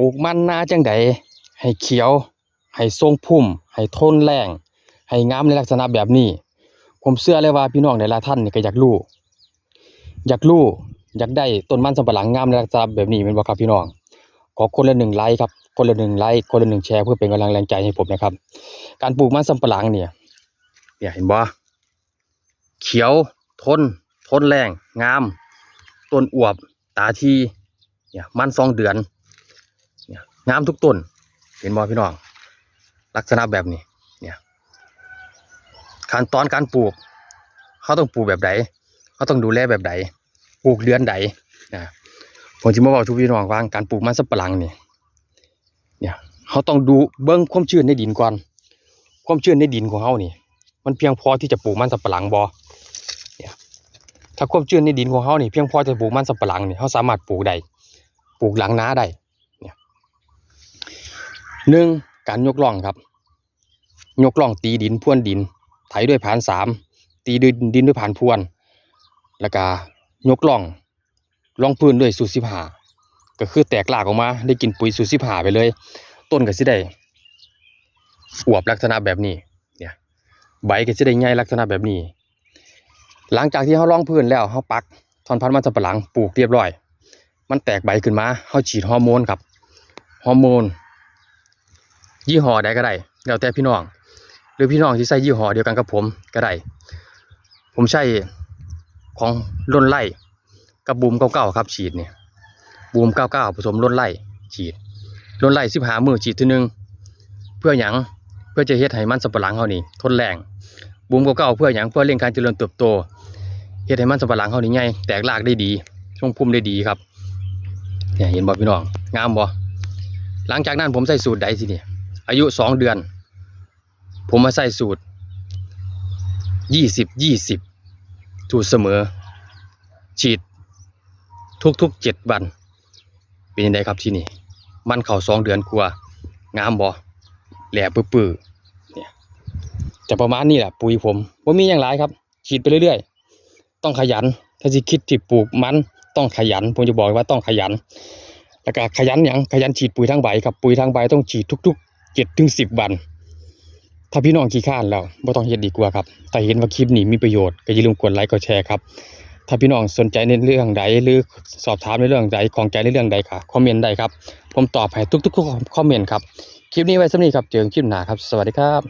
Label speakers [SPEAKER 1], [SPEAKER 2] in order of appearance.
[SPEAKER 1] ปลูกมันนาจังใดให้เขียว ให้ทรงพุ่ม ให้ทนแรงให้งามในลักษณะแบบนี้ ผมเชื่อเลยว่าพี่น้องหลายท่านนี่ก็อยากรู้อยากรู้อยากได้ต้นมันสำปะหลังงามในลักษณะแบบนี้แม่นบ่ครับพี่น้อง ขอคนละหนึ่งไลค์ครับคนละหนึ่งไลค์คนละหนึ่งแชร์เพื่อเป็นกำลังแรงใจให้ผมนะครับ การปลูกมันสำปะหลังเนี่ยเนี่ยเห็นบ่เขียวทนทนแรงงามต้นอวบตาทีเนี่ยมันสองเดือน งามทุกต้น เห็นบ่พี่น้อง ลักษณะแบบนี้ เนี่ยขั้นตอนการปลูกเขาต้องปลูกแบบใดเขาต้องดูแลแบบใดปลูกเดือนใดนะผมจะมาบอกทุกพี่น้องว่าการปลูกมันสำปะหลังนี่เนี่ยเขาต้องดูเบิ้งความชื้นในดินก่อน ความชื้นในดินของเขานี่ มันเพียงพอที่จะปลูกมันสำปะหลังบ่เนี่ยถ้าความชื้นในดินของเขานี่เพียงพอจะปลูกมันสำปะหลังนี่เขาสามารถปลูกได้ปลูกหลังนาได้ หนึ่งการยกล่องครับ ยกล่องตีดินพ่วนดิน ไถด้วยผานสามตีดินดินด้วยผานพรวน แล้วก็ยกล่องล่องพื้นด้วยสูตรสิบหาก็คือแตกรากออกมาได้กินปุ๋ยสูตรสิบหาไปเลย ต้นก็สิได้อวบลักษณะแบบนี้เนี่ยใบก็สิได้ใหญ่ลักษณะแบบนี้ หลังจากที่เขาล่องพื้นแล้วเขาปักทอนพันธุ์มันสำปะหลังปลูกเรียบร้อย มันแตกใบขึ้นมาเขาฉีดฮอร์โมนครับฮอร์โมน ยี่ห้อใดก็ได้แล้วแต่พี่น้อง หรือพี่น้องที่ใส่ยี่ห้อเดียวกันกับผมก็ได้ ผมใช้ของล้นไล่กับบูมเก้าเก้าครับฉีดเนี่ยบูมเก้าเก้าผสมล้นไล่ฉีดล้นไล่สิบหามือฉีดทีนึง เพื่อหยังเพื่อจะเฮ็ดให้มันสำปะหลังเขานี่ทนแรงบูมเก้าเก้าเพื่อหยังเพื่อเร่งการเจริญเติบโตเฮ็ดให้มันสำปะหลังเขานี่ใหญ่แตกรากได้ดีช่วงพุ่มได้ดีครับเนี่ยเห็นบ่พี่น้องงามบ่หลังจากนั้นผมใส่สูตรใดสิเนี่ย อายุสองเดือน ผมมาใส่สูตรยี่สิบยี่สิบสูตรเสมอ ฉีดทุกๆเจ็ดวัน เป็นยังไงครับที่นี่ มันเข่าสองเดือนกว่างามบ่แหล่ปื้อเนี่ยจะประมาณนี้แหละปุ๋ยผมว่ามีอย่างไรครับ ฉีดไปเรื่อยๆ ต้องขยัน ถ้าสิคิดที่ปลูกมันต้องขยัน ผมจะบอกว่าต้องขยัน แล้วก็ขยันอย่างขยันฉีดปุ๋ยทั้งใบครับปุ๋ยทั้งใบต้องฉีดทุก ๆ เจ็ดถึงสิบวัน ถ้าพี่น้องขี้ข้านแล้วบ่ต้องเฮ็ดดีกว่าครับถ้าเห็นว่าคลิปนี้มีประโยชน์ก็อย่าลืมกดไลค์กดแชร์ครับถ้าพี่น้องสนใจในเรื่องใดหรือสอบถามในเรื่องใดของใจในเรื่องใดค่ะคอมเมนต์ได้ครับ ผมตอบให้ทุกๆคอมเมนต์ครับคลิปนี้ไว้สำนี้ครับเจอกันคลิปหน้าครับ สวัสดีครับ